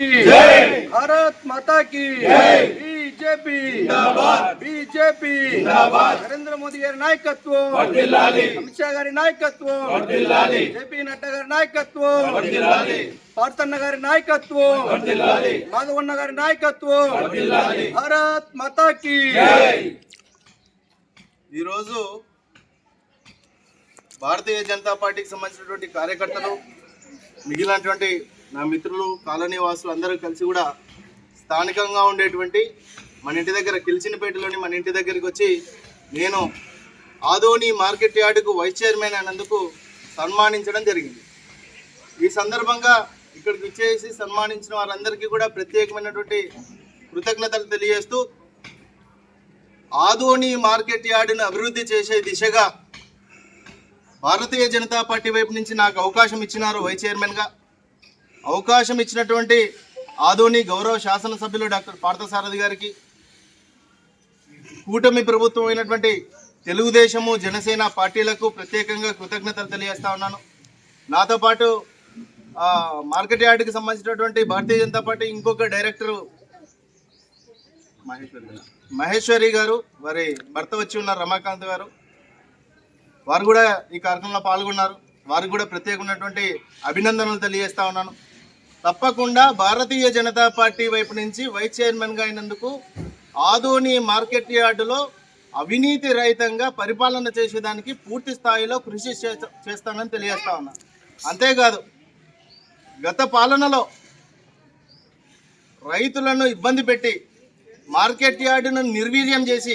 భారత్ మాతా కి BJP BJP Narendra Modi గారి నాయకత్వం అమిత్ షా గారి నాయకత్వం జేపీ నడ్డా గారి నాయకత్వం పార్థన్న గారి నాయకత్వం మాధవన్న గారి నాయకత్వం భారత్ మాతా కి ఈరోజు భారతీయ జనతా పార్టీకి సంబంధించినటువంటి కార్యకర్తలు మిగిలినటువంటి నా మిత్రులు కాలనీ వాసులు అందరూ కలిసి కూడా స్థానికంగా ఉండేటువంటి మన ఇంటి దగ్గర కిలిచినపేటలోని మన ఇంటి దగ్గరికి వచ్చి నేను ఆదోని మార్కెట్ యార్డుకు వైస్ చైర్మన్ అయినందుకు సన్మానించడం జరిగింది. ఈ సందర్భంగా ఇక్కడికి వచ్చేసి సన్మానించిన వారందరికీ కూడా ప్రత్యేకమైనటువంటి కృతజ్ఞతలు తెలియజేస్తూ ఆదోని మార్కెట్ యార్డును అభివృద్ధి చేసే దిశగా భారతీయ జనతా పార్టీ వైపు నుంచి నాకు అవకాశం ఇచ్చినారు వైస్ చైర్మన్గా. అవకాశం ఇచ్చినటువంటి ఆదోని గౌరవ శాసనసభ్యులు డాక్టర్ పార్థసారథి గారికి కూటమి ప్రభుత్వం అయినటువంటి తెలుగుదేశము జనసేన పార్టీలకు ప్రత్యేకంగా కృతజ్ఞతలు తెలియజేస్తా ఉన్నాను. నాతో పాటు మార్కెట్ యార్డ్కి సంబంధించినటువంటి భారతీయ జనతా పార్టీ ఇంకొక డైరెక్టరు మహేశ్వరి గారు వారి భర్త వచ్చి ఉన్నారు రమాకాంత్ గారు. వారు కూడా ఈ కార్యక్రమంలో పాల్గొన్నారు. వారికి కూడా ప్రత్యేకమైనటువంటి అభినందనలు తెలియజేస్తా ఉన్నాను. తప్పకుండా భారతీయ జనతా పార్టీ వైపు నుంచి వైస్ చైర్మన్గా అయినందుకు ఆదోని మార్కెట్ యార్డులో అవినీతి రహితంగా పరిపాలన చేసేదానికి పూర్తి స్థాయిలో కృషి చేస్తానని తెలియజేస్తా ఉన్నా. అంతేకాదు గత పాలనలో రైతులను ఇబ్బంది పెట్టి మార్కెట్ యార్డును నిర్వీర్యం చేసి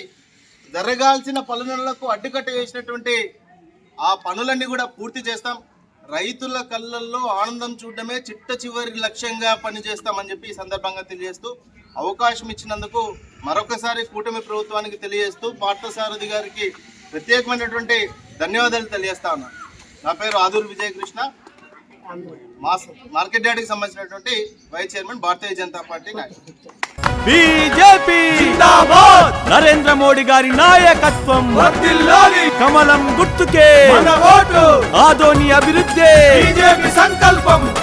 జరగాల్సిన పనులకు అడ్డుకట్ట వేసినటువంటి ఆ పనులన్నీ కూడా పూర్తి చేస్తాం. రైతుల కళ్ళల్లో ఆనందం చూడడమే చిట్ట చివరి లక్ష్యంగా పనిచేస్తామని చెప్పి ఈ సందర్భంగా తెలియజేస్తూ అవకాశం ఇచ్చినందుకు మరొకసారి కూటమి ప్రభుత్వానికి తెలియజేస్తూ పార్థసారథి గారికి ప్రత్యేకమైనటువంటి ధన్యవాదాలు తెలియజేస్తా ఉన్నాను నా పేరు ఆదూరు విజయకృష్ణ. మాస్ మార్కెట్ యార్డ్కి సంబంధించినటువంటి vice chairman Bharatiya Janata party నాయకుడు. బీజేపీ. జిందాబాద్. నరేంద్ర మోడీ గారి నాయకత్వం. కమలం గుర్తుకే. మన ఓటు. ఆదోని అభివృద్ధి. బీజేపీ సంకల్పం.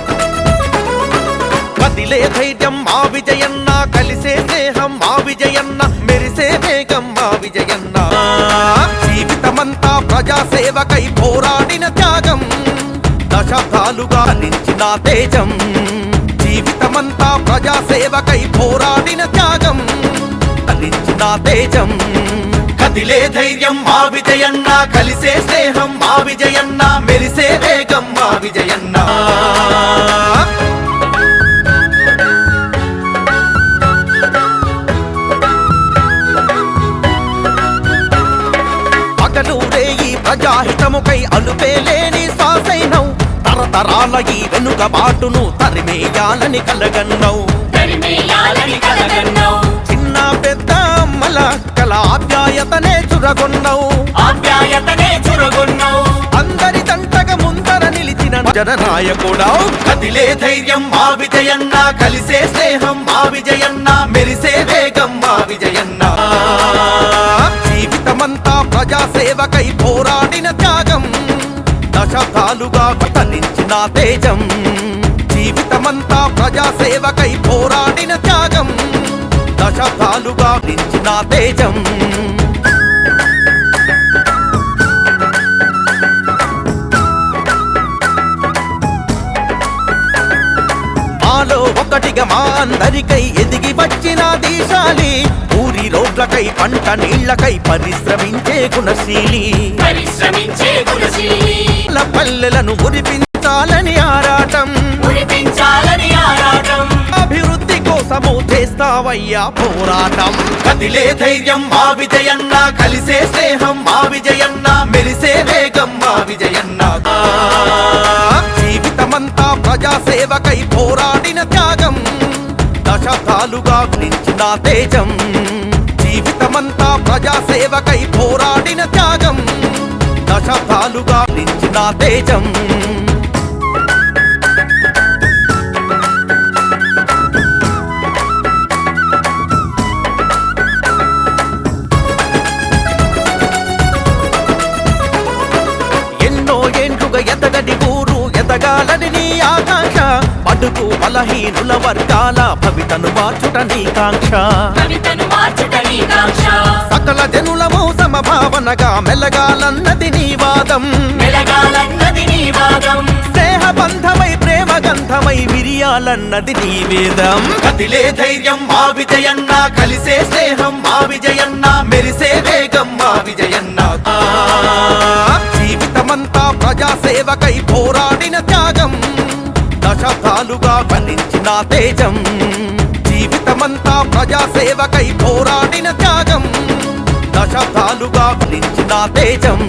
కదిలే ధైర్యం మా విజయన్న కలిసే స్నేహం మా విజయన్న మెరిసే వేగం మా విజయన్న జీవితమంతా ప్రజాసేవకై పోరాడిన త్యాగం దశాబ్దాలుగా నించిన తేజం. జీవితమంతా ప్రజాసేవకై పోరాడిన త్యాగం నించిన తేజం. కదిలే ధైర్యం మా విజయన్న కలిసే స్నేహం మా విజయన్న మెరిసే వేగం మా విజయన్న. పగలూరే ఈ ప్రజాహితముకై అలుపేలేని సాసైనవు తరతరాల ఈ తరిమేయాలని కలగన్నవు. తరిమేయాలని కలగన్నావు. చిన్న పెద్ద అమ్మల కల ఆప్యాయతనే చురగొన్నవు. అందరి తంటగా ముందర నిలిచిన జననాయకుడా కదిలే ధైర్యం మా విజయన్న కలిసే స్నేహం మా విజయన్న మెరిసే వేగం మా విజయన్న. జీవితమంతా ప్రజాసేవకై పోరాడిన త్యాగం దశాబ్దాలుగా పతనించిన తేజం. జీవితమంతా ప్రజాసేవకై పోరాడిన త్యాగం. దశాబ్దాలుగా నించిన తేజం. మాలో ఒకటిగా మా అందరికై ఎదిగి వచ్చిన దేశాలి. ఊరి రోడ్లకై పంట నీళ్ళకై పరిశ్రమించే గుణశీలి. పరిశ్రమించే గుణశీలి. పల్లెలను మురిపించాలని ఆరాటం. అభివృద్ధి కోసము చేస్తావయ్యా పోరాటం. కదిలే ధైర్యం మా విజయన్న కలిసే స్నేహం మా విజయన్న మెరిసే వేగం మా విజయన్న. జీవితమంతా ప్రజాసేవకై పోరాడిన త్యాగం. దశాబ్దాలుగా నించిన తేజం. జీవితమంతా ప్రజాసేవకై పోరాడిన త్యాగం. దశాబ్దాలుగా నించిన తేజం. ఎన్నో ఏండ్లుగా ఎదగని ఊరు ఎదగాలని నీ ఆకాంక్ష. బడుగు బలహీనుల వర్గాల భవితను మార్చుట నీ కాంక్ష. కవితను మార్చుట నీ సమభావనగా మెలగాలన్నది నీ వాదం. వెలగాలన్నది నీ వాదం. స్నేహ బంధమై ప్రేమ గంధమై విరియాలన్నది నీ వేదం. కదిలే ధైర్యం మా విజయన్న కలిసే స్నేహం మా విజయన్న మెరిసే వేగం మా విజయన్న. జీవితమంతా ప్రజాసేవకై పోరాడిన త్యాగం. దశాబ్దాలుగా ఫలించిన తేజం. జీవితమంతా ప్రజాసేవకై పోరాడిన త్యాగం. దశాబ్దాలుగా ఫలించిన తేజం.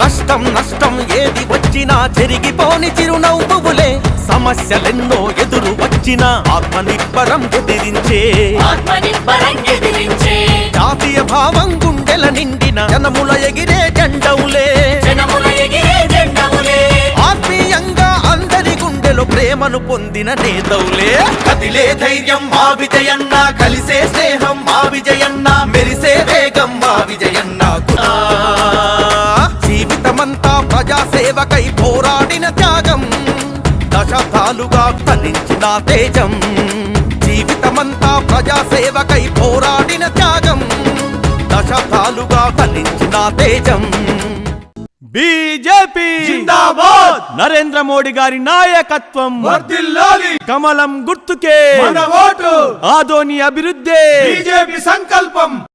కష్టం నష్టం ఏది వచ్చినా చెరిగిపోని చిరునవ్వులే సమస్యలెన్నో ఎదురు వచ్చినా ఆత్మనిర్భరం ఎదిరించే. జాతీయ భావం గుండెల నిండిన జనముల ఎగిరే జెండవులే. జనముల ప్రేమను పొందిన నేతవులే. కదిలే ధైర్యం మా విజయన్న కలిసే స్నేహం మా విజయన్న మెరిసే వేగం మా విజయన్న ఆ, జీవితమంతా ప్రజాసేవకై పోరాడిన త్యాగం దశాబ్దాలుగా ఫలించిన తేజం. జీవితమంతా ప్రజాసేవకై పోరాడిన త్యాగం దశాబ్దాలుగా ఫలించిన తేజం. బీజేపీ. జిందాబాద్. నరేంద్ర మోడీ గారి నాయకత్వం. వర్ధిల్లాలి కమలం గుర్తుకే. మన ఓటు. ఆదోని అభివృద్ధి. బీజేపీ సంకల్పం.